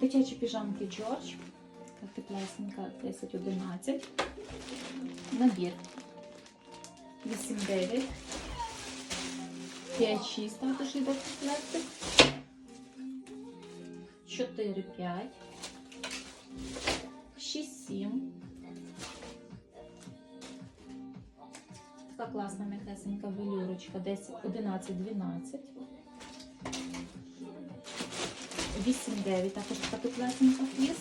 Дитячі піжамки Джордж. Теплесенька 10-11. Набір 8-9. 5-6 також йде комплектик. 4-5. 6-7. Така класна м'якесенька велюрочка 10, 11, 12. 8, 9, також така теплесенька фліс.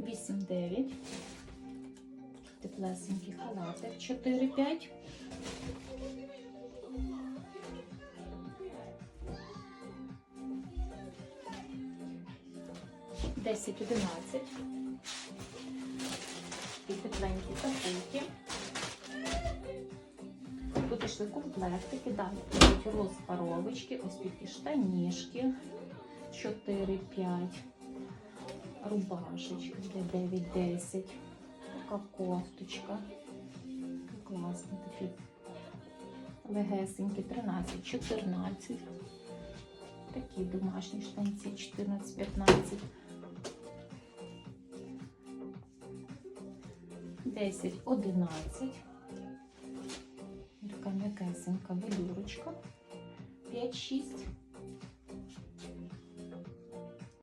Вісім, дев'ять. Теплесенький халатик. Чотири, п'ять. Десять, одинадцять. І тепленькі капульки. Тут ішли комплектики, далі розпаровочки, ось такі штанішки. 4, 5. Рубашечки, де 9, 10. Така кофточка. Класний такий. Легесенький, 13, 14. Такі домашні штанці, 14, 10, 11. Така м'якесенька велюрочка. 5, 6.